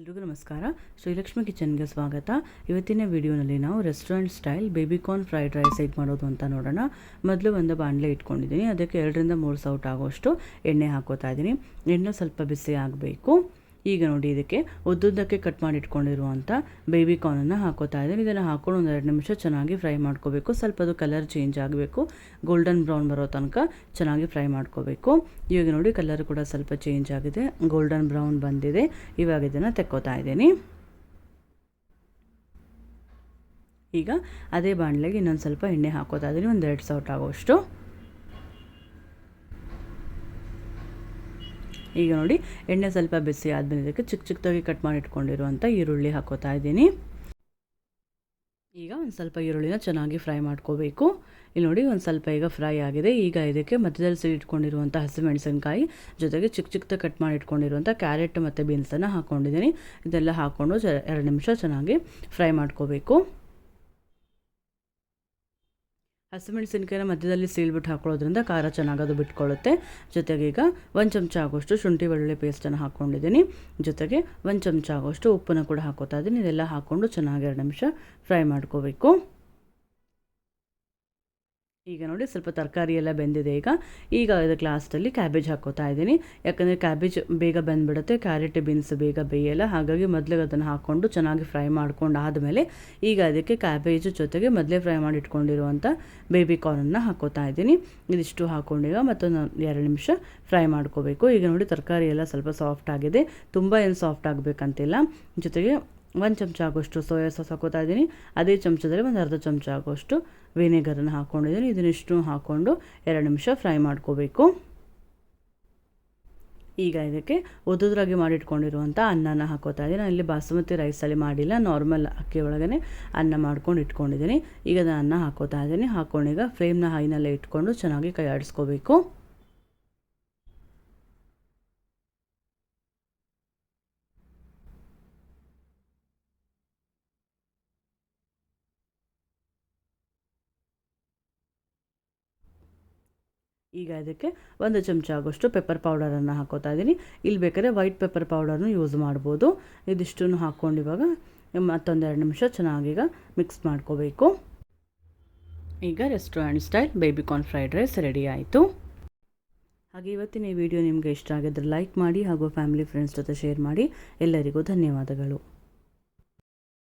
ಎಲ್ರಿಗೂ ನಮಸ್ಕಾರ. ಶ್ರೀಲಕ್ಷ್ಮಿ ಕಿಚನ್ಗೆ ಸ್ವಾಗತ. ಇವತ್ತಿನ ವಿಡಿಯೋನಲ್ಲಿ ನಾವು restaurant style baby corn fried rice ಹೇಗೆ ಮಾಡೋದು ಅಂತ ನೋಡೋಣ. ಮೊದಲು ಒಂದು ಬಾಣಲೆ ಇಟ್ಕೊಂಡಿದ್ದೀನಿ. ಅದಕ್ಕೆ ಎರಡರಿಂದ ಮೂರು ಸೌಟ್ ಆಗೋಷ್ಟು ಎಣ್ಣೆ ಹಾಕೋತಾ ಇದ್ದೀನಿ. ಎಣ್ಣೆ ಸ್ವಲ್ಪ ಬಿಸಿ ಆಗಬೇಕು. ಈಗ ನೋಡಿ ಇದಕ್ಕೆ ಉದ್ದುದ್ದಕ್ಕೆ ಕಟ್ ಮಾಡಿ ಇಟ್ಕೊಂಡಿರುವಂಥ ಬೇಬಿ ಕಾರ್ನನ್ನು ಹಾಕೋತಾ ಇದ್ದೀನಿ. ಇದನ್ನು ಹಾಕೊಂಡು ಒಂದು ಎರಡು ನಿಮಿಷ ಚೆನ್ನಾಗಿ ಫ್ರೈ ಮಾಡ್ಕೋಬೇಕು. ಸ್ವಲ್ಪ ಅದು ಕಲರ್ ಚೇಂಜ್ ಆಗಬೇಕು. ಗೋಲ್ಡನ್ ಬ್ರೌನ್ ಬರೋ ತನಕ ಚೆನ್ನಾಗಿ ಫ್ರೈ ಮಾಡ್ಕೋಬೇಕು. ಇವಾಗ ನೋಡಿ ಕಲರ್ ಕೂಡ ಸ್ವಲ್ಪ ಚೇಂಜ್ ಆಗಿದೆ. ಗೋಲ್ಡನ್ ಬ್ರೌನ್ ಬಂದಿದೆ. ಇವಾಗ ಇದನ್ನು ತೆಕ್ಕೋತಾ ಇದ್ದೀನಿ. ಈಗ ಅದೇ ಬಾಣಲೆಗೆ ಇನ್ನೊಂದು ಸ್ವಲ್ಪ ಎಣ್ಣೆ ಹಾಕೋತಾ ಇದ್ದೀನಿ. ಒಂದು ಎರಡು ಸೌಟ್ ಆಗೋಷ್ಟು ಈಗ ನೋಡಿ, ಎಣ್ಣೆ ಸ್ವಲ್ಪ ಬಿಸಿ ಆದಮೇಲೆ ಇದಕ್ಕೆ ಚಿಕ್ಕ ಚಿಕ್ಕದಾಗಿ ಕಟ್ ಮಾಡಿ ಇಟ್ಕೊಂಡಿರುವಂಥ ಈರುಳ್ಳಿ ಹಾಕೋತಾ ಇದ್ದೀನಿ. ಈಗ ಒಂದು ಸ್ವಲ್ಪ ಈರುಳ್ಳಿನ ಚೆನ್ನಾಗಿ ಫ್ರೈ ಮಾಡ್ಕೋಬೇಕು. ಇಲ್ಲಿ ನೋಡಿ ಒಂದು ಸ್ವಲ್ಪ ಈಗ ಫ್ರೈ ಆಗಿದೆ. ಈಗ ಇದಕ್ಕೆ ಮಧ್ಯದಲ್ಲಿ ಸಿಡಿ ಇಟ್ಕೊಂಡಿರುವಂಥ ಹಸಿಮೆಣಸಿನ್ಕಾಯಿ, ಜೊತೆಗೆ ಚಿಕ್ಕ ಚಿಕ್ಕದಾಗಿ ಕಟ್ ಮಾಡಿ ಇಟ್ಕೊಂಡಿರುವಂಥ ಕ್ಯಾರೆಟ್ ಮತ್ತು ಬೀನ್ಸನ್ನು ಹಾಕ್ಕೊಂಡಿದ್ದೀನಿ ಇದೆಲ್ಲ ಹಾಕ್ಕೊಂಡು ಎರಡು ನಿಮಿಷ ಚೆನ್ನಾಗಿ ಫ್ರೈ ಮಾಡ್ಕೋಬೇಕು. ಹಸಿಮೆಣಸಿನ್ಕಾಯಿನ ಮಧ್ಯದಲ್ಲಿ ಸೀಳ್ಬಿಟ್ಟು ಹಾಕೊಳ್ಳೋದ್ರಿಂದ ಖಾರ ಚೆನ್ನಾಗದು ಬಿಟ್ಕೊಳ್ಳುತ್ತೆ. ಜೊತೆಗೆ ಈಗ ಒಂದು ಚಮಚ ಆಗೋಷ್ಟು ಶುಂಠಿ ಬೆಳ್ಳುಳ್ಳಿ ಪೇಸ್ಟನ್ನು ಹಾಕ್ಕೊಂಡಿದ್ದೀನಿ ಜೊತೆಗೆ ಒಂದು ಚಮಚ ಆಗೋಷ್ಟು ಉಪ್ಪನ್ನು ಕೂಡ ಹಾಕೋತಾ ಇದ್ದೀನಿ. ಇದೆಲ್ಲ ಹಾಕ್ಕೊಂಡು ಚೆನ್ನಾಗಿ ಎರಡು ನಿಮಿಷ ಫ್ರೈ ಮಾಡ್ಕೋಬೇಕು. ಈಗ ನೋಡಿ ಸ್ವಲ್ಪ ತರಕಾರಿ ಎಲ್ಲ ಬೆಂದಿದೆ ಈಗ. ಈಗ ಇದಕ್ಕೆ ಲಾಸ್ಟಲ್ಲಿ ಕ್ಯಾಬೇಜ್ ಹಾಕೋತಾ ಇದ್ದೀನಿ. ಯಾಕಂದರೆ ಕ್ಯಾಬೇಜ್ ಬೇಗ ಬೆಂದ್ಬಿಡುತ್ತೆ ಕ್ಯಾರೆಟ್ ಬೀನ್ಸ್ ಬೇಗ ಬೇಯಲ್ಲ. ಹಾಗಾಗಿ ಮೊದಲಿಗೆ ಅದನ್ನು ಹಾಕ್ಕೊಂಡು ಚೆನ್ನಾಗಿ ಫ್ರೈ ಮಾಡ್ಕೊಂಡು ಆದಮೇಲೆ ಈಗ ಅದಕ್ಕೆ ಕ್ಯಾಬೇಜ್ ಜೊತೆಗೆ ಮೊದಲೇ ಫ್ರೈ ಮಾಡಿ ಇಟ್ಕೊಂಡಿರುವಂಥ ಬೇಬಿ ಕಾರ್ನನ್ನು ಹಾಕೋತಾ ಇದ್ದೀನಿ. ಇದಿಷ್ಟು ಹಾಕ್ಕೊಂಡೀಗ ಮತ್ತೊಂದು ಎರಡು ನಿಮಿಷ ಫ್ರೈ ಮಾಡ್ಕೋಬೇಕು. ಈಗ ನೋಡಿ ತರಕಾರಿ ಎಲ್ಲ ಸ್ವಲ್ಪ ಸಾಫ್ಟ್ ಆಗಿದೆ. ತುಂಬ ಏನು ಸಾಫ್ಟ್ ಆಗಬೇಕಂತಿಲ್ಲ. ಜೊತೆಗೆ ಒಂದು ಚಮಚ ಆಗೋಷ್ಟು ಸೋಯಾ ಸಾಸ್ ಹಾಕೋತಾ ಇದ್ದೀನಿ. ಅದೇ ಚಮಚದಲ್ಲಿ ಒಂದು ಅರ್ಧ ಚಮಚ ಆಗೋಷ್ಟು ವಿನೆಗರನ್ನು ಹಾಕ್ಕೊಂಡಿದ್ದೀನಿ ಇದನ್ನಿಷ್ಟು ಹಾಕ್ಕೊಂಡು ಎರಡು ನಿಮಿಷ ಫ್ರೈ ಮಾಡ್ಕೋಬೇಕು. ಈಗ ಇದಕ್ಕೆ ಉದುದ್ರಾಗಿ ಮಾಡಿಟ್ಕೊಂಡಿರುವಂಥ ಅನ್ನನ ಹಾಕೋತಾ ಇದ್ದೀನಿ. ಇಲ್ಲಿ ಬಾಸುಮತಿ ರೈಸಲ್ಲಿ ಮಾಡಿಲ್ಲ. ನಾರ್ಮಲ್ ಅಕ್ಕಿ ಒಳಗನೆ ಅನ್ನ ಮಾಡ್ಕೊಂಡು ಇಟ್ಕೊಂಡಿದ್ದೀನಿ. ಈಗ ನಾನು ಅನ್ನ ಹಾಕೋತಾ ಇದ್ದೀನಿ. ಹಾಕ್ಕೊಂಡೀಗ ಫ್ಲೇಮ್ನ ಹೈನಲ್ಲೇ ಇಟ್ಕೊಂಡು ಚೆನ್ನಾಗಿ ಕೈ ಆಡಿಸ್ಕೋಬೇಕು ಈಗ ಅದಕ್ಕೆ ಒಂದು ಚಮಚ ಆಗೋಷ್ಟು ಪೆಪ್ಪರ್ ಪೌಡರನ್ನು ಹಾಕೋತಾ ಇದ್ದೀನಿ ಇಲ್ಲಿ ಬೇಕಾದ್ರೆ ವೈಟ್ ಪೆಪ್ಪರ್ ಪೌಡರ್ನು ಯೂಸ್ ಮಾಡ್ಬೋದು. ಇದಿಷ್ಟನ್ನು ಹಾಕ್ಕೊಂಡು ಇವಾಗ ಮತ್ತೊಂದೆರಡು ನಿಮಿಷ ಚೆನ್ನಾಗೀಗ ಮಿಕ್ಸ್ ಮಾಡ್ಕೋಬೇಕು. ಈಗ restaurant style baby corn fried rice ready ಆಯಿತು. ಹಾಗೆ ಇವತ್ತಿನ ಈ ವಿಡಿಯೋ ನಿಮಗೆ ಇಷ್ಟ ಆಗಿದ್ರೆ ಲೈಕ್ ಮಾಡಿ ಹಾಗೂ ಫ್ಯಾಮಿಲಿ ಫ್ರೆಂಡ್ಸ್ ಜೊತೆ ಶೇರ್ ಮಾಡಿ. ಎಲ್ಲರಿಗೂ ಧನ್ಯವಾದಗಳು.